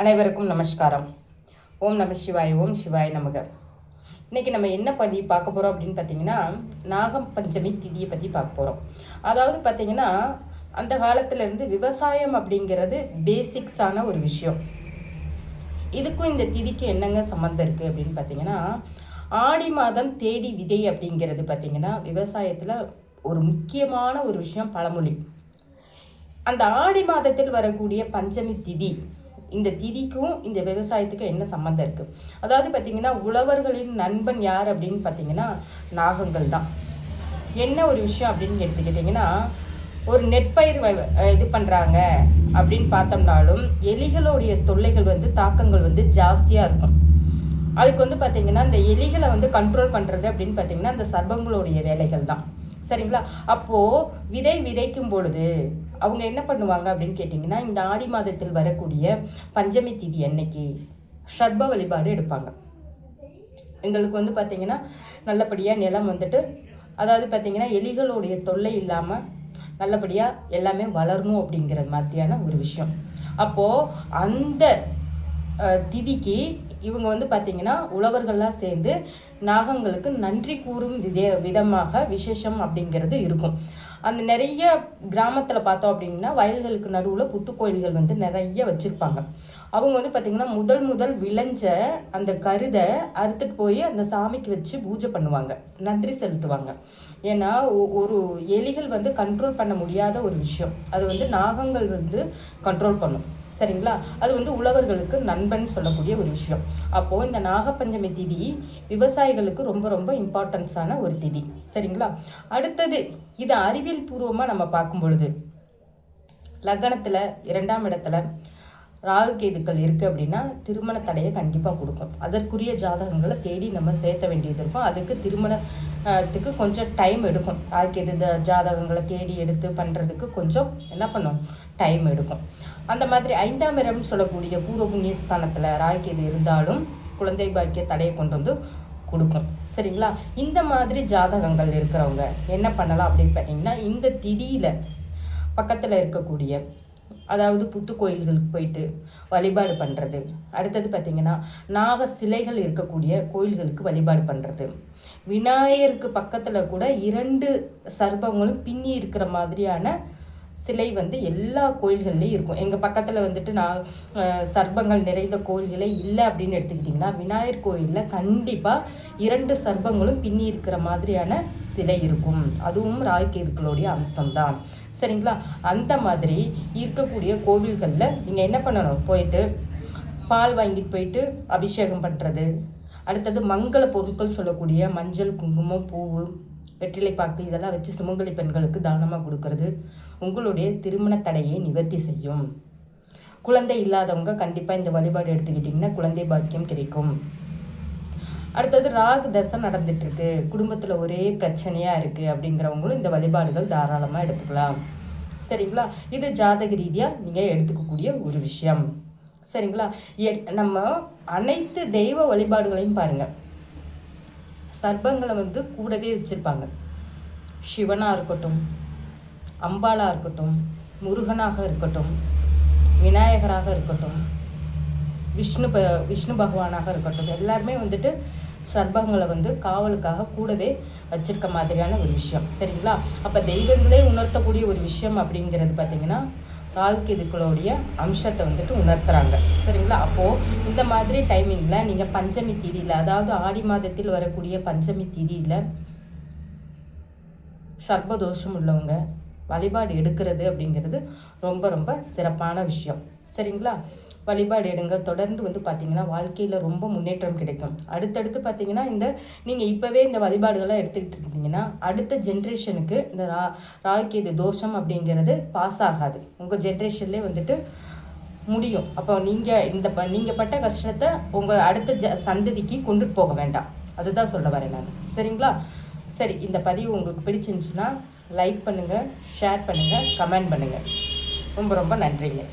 அனைவருக்கும் நமஸ்காரம். ஓம் நம சிவாய் ஓம் சிவாய் நமக. இன்றைக்கி நம்ம என்ன பதி பார்க்க போகிறோம் அப்படின்னு பார்த்தீங்கன்னா நாகம் பஞ்சமி திதியை பற்றி பார்க்க போகிறோம் அதாவது பார்த்தீங்கன்னா அந்த காலத்துலேருந்து விவசாயம் அப்படிங்கிறது பேசிக்ஸான ஒரு விஷயம். இதுக்கும் இந்த திதிக்கு என்னங்க சம்மந்தம் இருக்குது அப்படின்னு பார்த்தீங்கன்னா ஆடி மாதம் தேடி விதை அப்படிங்கிறது பார்த்திங்கன்னா விவசாயத்தில் ஒரு முக்கியமான ஒரு விஷயம் பழமொழி. அந்த ஆடி மாதத்தில் வரக்கூடிய பஞ்சமி திதி இந்த திதிக்கும் இந்த விவசாயத்துக்கும் என்ன சம்மந்தம் இருக்குது அதாவது பார்த்திங்கன்னா உழவர்களின் நண்பன் யார் அப்படின்னு பார்த்தீங்கன்னா நாகங்கள் தான். என்ன ஒரு விஷயம் அப்படின்னு எடுத்துக்கிட்டிங்கன்னா ஒரு நெற்பயிர் வ- இது பண்ணுறாங்க அப்படின்னு பார்த்தோம்னாலும் எலிகளுடைய தொல்லைகள் வந்து தாக்கங்கள் வந்து ஜாஸ்தியாக இருக்கும். அதுக்கு வந்து பார்த்திங்கன்னா இந்த எலிகளை வந்து கண்ட்ரோல் பண்ணுறது அப்படின்னு பார்த்தீங்கன்னா அந்த சர்பங்களுடைய வேலைகள் தான். சரிங்களா? அப்போது விதை விதைக்கும் பொழுது அவங்க என்ன பண்ணுவாங்க அப்படின்னு கேட்டிங்கன்னா இந்த ஆடி மாதத்தில் வரக்கூடிய பஞ்சமி திதி அன்னைக்கு ஷர்ப வழிபாடு எடுப்பாங்க. எங்களுக்கு வந்து பார்த்திங்கன்னா நல்லபடியாக நிலம் வந்துட்டு அதாவது பார்த்திங்கன்னா எலிகளுடைய தொல்லை இல்லாமல் நல்லபடியாக எல்லாமே வளரணும் அப்படிங்கிறது மாதிரியான ஒரு விஷயம். அப்போது அந்த திதிக்கு இவங்க வந்து பார்த்திங்கன்னா உழவர்கள்லாம் சேர்ந்து நாகங்களுக்கு நன்றி கூறும் விதே விதமாக விசேஷம் அப்படிங்கிறது இருக்கும். அந்த நிறைய கிராமத்தில் பார்த்தோம் அப்படின்னா வயல்களுக்கு நடுவில் புத்து கோயில்கள் வந்து நிறைய வச்சுருப்பாங்க. அவங்க வந்து பார்த்திங்கன்னா முதல் முதல் விளைஞ்ச அந்த கருதை அறுத்துட்டு போய் அந்த சாமிக்கு வச்சு பூஜை பண்ணுவாங்க. நன்றி செலுத்துவாங்க. ஏன்னா ஒரு எலிகள் வந்து கண்ட்ரோல் பண்ண முடியாத ஒரு விஷயம். அது வந்து நாகங்கள் வந்து கண்ட்ரோல் பண்ணும். சரிங்களா? அது வந்து உழவர்களுக்கு நண்பன் சொல்லக்கூடிய ஒரு விஷயம். அப்போது இந்த நாகப்பஞ்சமி திதி விவசாயிகளுக்கு ரொம்ப ரொம்ப இம்பார்ட்டன்ஸான ஒரு திதி. சரிங்களா? அடுத்தது இது அறிவியல் பூர்வமாக நம்ம பார்க்கும் பொழுது லக்னத்தில் இரண்டாம் இடத்துல ராகு கேதுக்கள் இருக்குது அப்படின்னா திருமண தடையை கண்டிப்பாக கொடுக்கும். அதற்குரிய ஜாதகங்களை தேடி நம்ம சேர்த்த வேண்டியது இருக்கும். அதுக்கு திருமணத்துக்கு கொஞ்சம் டைம் எடுக்கும். ராகு கேது ஜாதகங்களை தேடி எடுத்து பண்ணுறதுக்கு கொஞ்சம் என்ன பண்ணும்? டைம் எடுக்கும். அந்த மாதிரி ஐந்தாம் இடம்னு சொல்லக்கூடிய பூர்வ புண்ணிய ஸ்தானத்தில் ராகு இருந்தாலும் குழந்தை பாக்கிய தடையை கொண்டு வந்து கொடுக்கும். சரிங்களா? இந்த மாதிரி ஜாதகங்கள் இருக்கிறவங்க என்ன பண்ணலாம் அப்படின்னு பார்த்தீங்கன்னா இந்த திதியில் பக்கத்தில் இருக்கக்கூடிய அதாவது புத்து கோயில்களுக்கு போயிட்டு வழிபாடு பண்ணுறது அடுத்தது பார்த்திங்கன்னா நாக சிலைகள் இருக்கக்கூடிய கோயில்களுக்கு வழிபாடு பண்ணுறது விநாயகருக்கு பக்கத்தில் கூட இரண்டு சர்பங்களும் பின்னி இருக்கிற மாதிரியான சிலை வந்து எல்லா கோயில்கள்லேயும் இருக்கும். எங்கள் பக்கத்தில் வந்துட்டு நான் சர்பங்கள் நிறைந்த கோயில்களே இல்லை அப்படின்னு எடுத்துக்கிட்டிங்கன்னா விநாயகர் கோயிலில் கண்டிப்பாக இரண்டு சர்பங்களும் பின்னி இருக்கிற மாதிரியான சிலை இருக்கும். அதுவும் ராய்கேதுக்களுடைய அம்சம்தான். சரிங்களா? அந்த மாதிரி இருக்கக்கூடிய கோவில்களில் நீங்கள் என்ன பண்ணணும்? போயிட்டு பால் வாங்கிட்டு போயிட்டு அபிஷேகம் பண்ணுறது அடுத்தது மங்கள பொருட்கள் சொல்லக்கூடிய மஞ்சள் குங்குமம் பூவு வெற்றிலை பாக்கு இதெல்லாம் வச்சு சுமங்கலி பெண்களுக்கு தானமாக கொடுக்கறது? உங்களுடைய திருமண தடையை நிவர்த்தி செய்யும். குழந்தை இல்லாதவங்க கண்டிப்பாக இந்த வழிபாடு எடுத்துக்கிட்டிங்கன்னா குழந்தை பாக்கியம் கிடைக்கும். அடுத்தது ராகு தசை நடந்துட்டுருக்கு. குடும்பத்தில் ஒரே பிரச்சனையாக இருக்குது அப்படிங்கிறவங்களும் இந்த வழிபாடுகள் தாராளமாக எடுத்துக்கலாம். சரிங்களா? இது ஜாதக ரீதியாக நீங்கள் எடுத்துக்கக்கூடிய ஒரு விஷயம். சரிங்களா? எ- நம்ம அனைத்து தெய்வ வழிபாடுகளையும் பாருங்கள் சர்ப்பங்களை வந்து கூடவே வச்சுருப்பாங்க. சிவனாக இருக்கட்டும் அம்பாளாக இருக்கட்டும் முருகனாக இருக்கட்டும் விநாயகராக இருக்கட்டும் விஷ்ணு ப விஷ்ணு பகவானாக இருக்கட்டும் எல்லாருமே வந்துட்டு சர்பங்களை வந்து காவலுக்காக கூடவே வச்சிருக்க மாதிரியான ஒரு விஷயம். சரிங்களா? அப்போ தெய்வங்களே உணர்த்தக்கூடிய ஒரு விஷயம் அப்படிங்கிறது பார்த்திங்கன்னா ராகுகேதுக்களுடைய அம்சத்தை வந்துட்டு உணர்த்துறாங்க. சரிங்களா? அப்போது இந்த மாதிரி டைமிங்கில் நீங்கள் பஞ்சமி திதியில் அதாவது ஆடி மாதத்தில் வரக்கூடிய பஞ்சமி திதியில் சர்ப்பதோஷம் உள்ளவங்க வழிபாடு எடுக்கிறது அப்படிங்கிறது ரொம்ப ரொம்ப சிறப்பான விஷயம். சரிங்களா? வழிபாடு எடுங்க. தொடர்ந்து வந்து பார்த்தீங்கன்னா வாழ்க்கையில் ரொம்ப முன்னேற்றம் கிடைக்கும். அடுத்தடுத்து பார்த்தீங்கன்னா இந்த நீங்கள் இப்போவே இந்த வழிபாடுகள்லாம் எடுத்துக்கிட்டு இருந்தீங்கன்னா அடுத்த ஜென்ரேஷனுக்கு இந்த ரா ராகுகேது தோஷம் அப்படிங்கிறது பாஸ் ஆகாது. உங்கள் ஜென்ரேஷன்லேயே வந்துட்டு முடியும். அப்போ நீங்கள் இந்த ப நீங்கள் பட்ட கஷ்டத்தை உங்கள் அடுத்த ஜ சந்ததிக்கு கொண்டு போக வேண்டாம். அதுதான் சொல்ல வரேன் நான். சரிங்களா? சரி இந்த பதிவு உங்களுக்கு பிடிச்சிருந்துச்சுன்னா லைக் பண்ணுங்கள் ஷேர் பண்ணுங்கள் கமெண்ட் பண்ணுங்கள் ரொம்ப ரொம்ப நன்றிங்க.